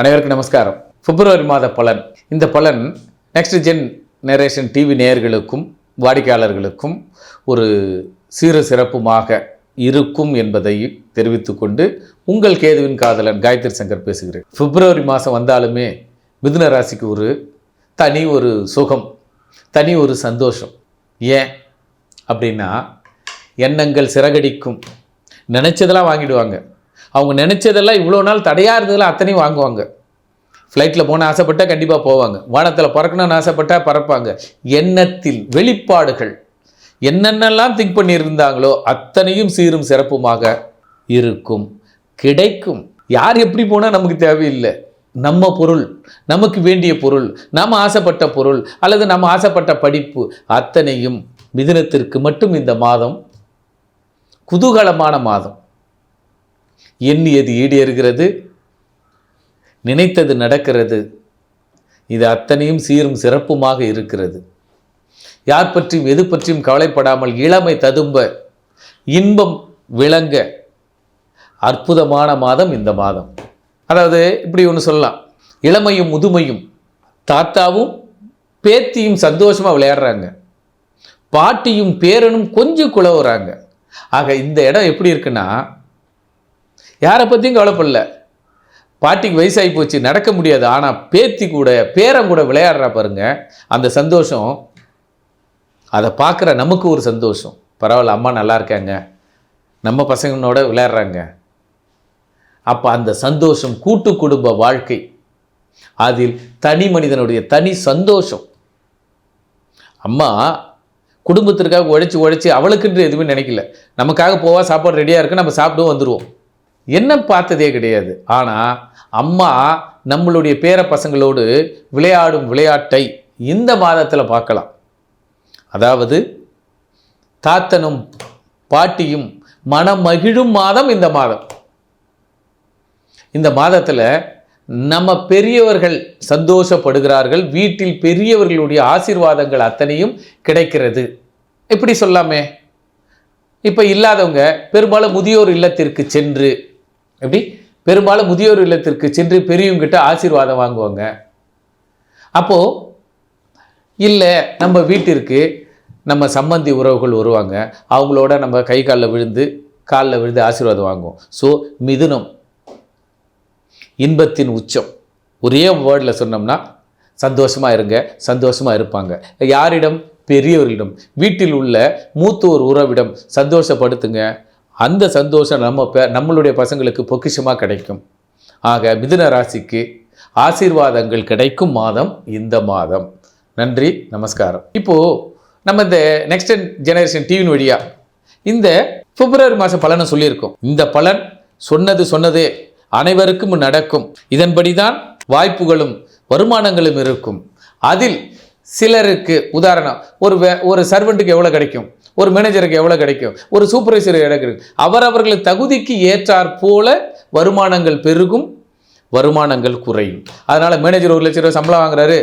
அனைவருக்கும் நமஸ்காரம். பிப்ரவரி மாத பலன். இந்த பலன் நெக்ஸ்ட் ஜென் நேரேஷன் டிவி நேயர்களுக்கும் வாடிக்கையாளர்களுக்கும் ஒரு சீர சிறப்புமாக இருக்கும் என்பதை தெரிவித்துக்கொண்டு உங்கள் கேதுவின் காதலன் காயத்ரி சங்கர் பேசுகிறேன். பிப்ரவரி மாதம் வந்தாலுமே மிதுன ராசிக்கு ஒரு தனி ஒரு சுகம் தனி ஒரு சந்தோஷம். ஏன் அப்படின்னா எண்ணங்கள் சிறகடிக்கும். நினச்சதெல்லாம் வாங்கிடுவாங்க. அவங்க நினச்சதெல்லாம் இவ்வளோ நாள் தடையாக இருந்ததெல்லாம் அத்தனையும் வாங்குவாங்க. ஃப்ளைட்டில் போன ஆசைப்பட்டால் கண்டிப்பாக போவாங்க. வானத்தில் பறக்கணும்னு ஆசைப்பட்டால் பறப்பாங்க. எண்ணத்தில் வெளிப்பாடுகள். என்னென்னலாம் திங்க் பண்ணியிருந்தாங்களோ அத்தனையும் சீரும் சிறப்புமாக இருக்கும். கிடைக்கும். யார் எப்படி போனால் நமக்கு தேவையில்லை. நம்ம பொருள் நமக்கு வேண்டிய பொருள் நாம் ஆசைப்பட்ட பொருள் அல்லது நம்ம ஆசைப்பட்ட படிப்பு அத்தனையும் மிதினத்திற்கு மட்டும் இந்த மாதம் குதூகலமான மாதம். எண்ணியது ஈடேறுகிறது நினைத்தது நடக்கிறது. இது அத்தனையும் சீரும் சிறப்புமாக இருக்கிறது. யார் பற்றியும் எது பற்றியும் கவலைப்படாமல் இளமை ததும்ப இன்பம் விளங்க அற்புதமான மாதம் இந்த மாதம். அதாவது இப்படி ஒன்று சொல்லலாம். இளமையும் முதுமையும் தாத்தாவும் பேத்தியும் சந்தோஷமாக விளையாடுறாங்க. பாட்டியும் பேரனும் கொஞ்சம் குழவுறாங்க. ஆக இந்த இடம் எப்படி இருக்குன்னா யாரை பற்றியும் கவலைப்படல. பாட்டிக்கு வயசாகி போச்சு நடக்க முடியாது. ஆனால் பேத்தி கூட பேரன் கூட விளையாடுறா பாருங்க அந்த சந்தோஷம் அதை பார்க்குற நமக்கு ஒரு சந்தோஷம். பரவாயில்ல அம்மா நல்லா இருக்காங்க. நம்ம பசங்களோட விளையாடுறாங்க. அப்போ அந்த சந்தோஷம் கூட்டு குடும்ப வாழ்க்கை அதில் தனி மனிதனுடைய தனி சந்தோஷம். அம்மா குடும்பத்திற்காக உழைச்சி உழைச்சி அவளுக்குன்ற எதுவுமே நினைக்கல. நமக்காக போவா சாப்பாடு ரெடியாக இருக்கு நம்ம சாப்பிடுவோம் வந்துடுவோம் என்ன பார்த்ததே கிடையாது. ஆனால் அம்மா நம்மளுடைய பேர பசங்களோடு விளையாடும் விளையாட்டை இந்த மாதத்தில் பார்க்கலாம். அதாவது தாத்தனும் பாட்டியும் மனமகிழும் மாதம் இந்த மாதம். இந்த மாதத்தில் நம்ம பெரியவர்கள் சந்தோஷப்படுகிறார்கள் வீட்டில் பெரியவர்களுடைய ஆசீர்வாதங்கள் அத்தனையும் கிடைக்கிறது. இப்படி சொல்லாமே. இப்போ இல்லாதவங்க பெரும்பாலும் முதியோர் இல்லத்திற்கு சென்று எப்படி? பெரும்பாலும் முதியோர் இல்லத்திற்கு சென்று பெரியவங்கிட்ட ஆசீர்வாதம் வாங்குவாங்க. அப்போது இல்லை நம்ம வீட்டிற்கு நம்ம சம்பந்தி உறவுகள் வருவாங்க. அவங்களோட நம்ம கை காலில் விழுந்து காலில் விழுந்து ஆசீர்வாதம் வாங்குவோம். ஸோ மிதுனம் இன்பத்தின் உச்சம். ஒரே வேர்டில் சொன்னோம்னா சந்தோஷமாக இருங்க சந்தோஷமாக இருப்பாங்க. யாரிடம்? பெரியவர்களிடம் வீட்டில் உள்ள மூத்தோர் உறவிடம் சந்தோஷப்படுத்துங்க. அந்த சந்தோஷம் நம்ம பே நம்மளுடைய பசங்களுக்கு பொக்கிஷமாக கிடைக்கும். ஆக மிதுன ராசிக்கு ஆசீர்வாதங்கள் கிடைக்கும் மாதம் இந்த மாதம். நன்றி நமஸ்காரம். இப்போது நம்ம இந்த நெக்ஸ்ட் ஜெனரேஷன் டிவின் வழியாக இந்த பிப்ரவரி மாதம் பலனை சொல்லியிருக்கோம். இந்த பலன் சொன்னது சொன்னதே அனைவருக்கும் நடக்கும். இதன்படி தான் வாய்ப்புகளும் வருமானங்களும் இருக்கும். அதில் சிலருக்கு உதாரணம் ஒரு வே ஒரு சர்வெண்ட்டுக்கு எவ்வளோ கிடைக்கும்? ஒரு மேனேஜருக்கு எவ்வளோ கிடைக்கும்? ஒரு சூப்பர்வைசர் எவ்வளோ கிடைக்கும்? அவரவர்கள் தகுதிக்கு ஏற்றாற் போல வருமானங்கள் பெருகும் வருமானங்கள் குறையும். அதனால் மேனேஜர் ஒரு லட்ச ரூபா சம்பளம் வாங்குறாரு.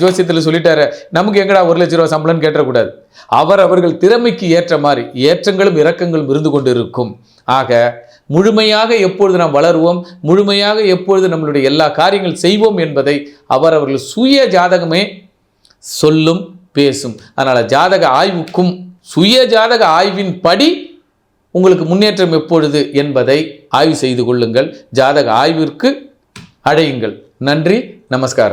ஜோசியத்தில் சொல்லிட்டாரு நமக்கு எங்கடா ஒரு லட்ச ரூபா சம்பளம்னு கேட்டக்கூடாது அவர் அவர்கள் திறமைக்கு ஏற்ற மாதிரி ஏற்றங்களும் இறக்கங்களும் இருந்து கொண்டு இருக்கும் ஆக முழுமையாக எப்பொழுது நாம் வளருவோம் முழுமையாக எப்பொழுது நம்மளுடைய எல்லா காரியங்கள் செய்வோம் என்பதை அவர் அவர்கள் சுய ஜாதகமே சொல்லும் பேசும். அதனால் ஜாதக ஆய்வுக்கும் சுய ஜாதக ஆய்வின் படி உங்களுக்கு முன்னேற்றம் எப்பொழுது என்பதை ஆய்வு செய்து கொள்ளுங்கள். ஜாதக ஆய்விற்கு அடையுங்கள். நன்றி நமஸ்காரம்.